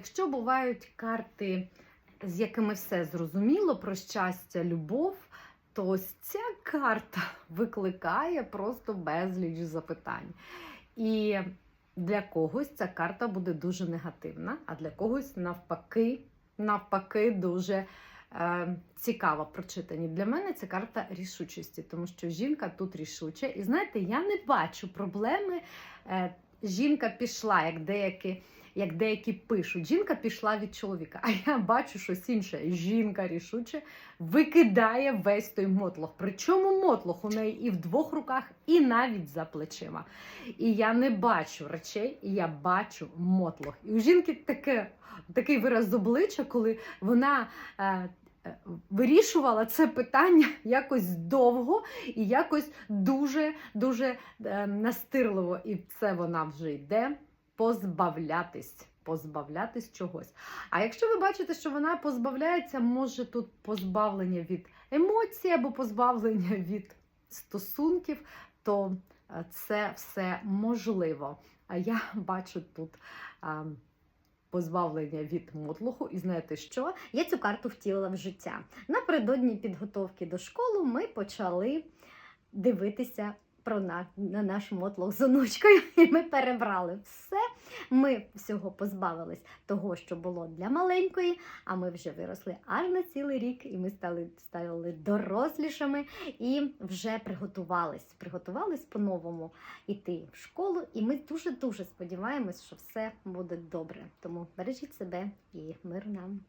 Якщо бувають карти, з якими все зрозуміло про щастя, любов, то ось ця карта викликає просто безліч запитань. І для когось ця карта буде дуже негативна, а для когось навпаки, навпаки, дуже е, цікава прочитані. Для мене це карта рішучості, тому що жінка тут рішуча. І знаєте, я не бачу проблеми. Е, жінка пішла, як деякі. Як деякі пишуть, жінка пішла від чоловіка, а я бачу щось інше. Жінка рішуче викидає весь той мотлох. Причому мотлох у неї і в двох руках, і навіть за плечима. І я не бачу речей, і я бачу мотлох. І у жінки таке, такий вираз обличчя, коли вона. Е, Вирішувала це питання якось довго і якось дуже дуже е, настирливо. І це вона вже йде позбавлятись. Позбавлятись чогось. А якщо ви бачите, що вона позбавляється, може тут позбавлення від емоцій або позбавлення від стосунків, то е, це все можливо. А я бачу тут позбавлення від мотлуху. І знаєте що? Я цю карту втілила в життя. Напередодні підготовки до школи ми почали дивитися про на, на наш мотлох з онучкою, і ми перебрали все. Ми всього позбавились того, що було для маленької, а ми вже виросли аж на цілий рік, і ми стали, стали дорослішими і вже приготувались. Приготувались по-новому йти в школу, і ми дуже-дуже сподіваємось, що все буде добре. Тому бережіть себе і мир нам.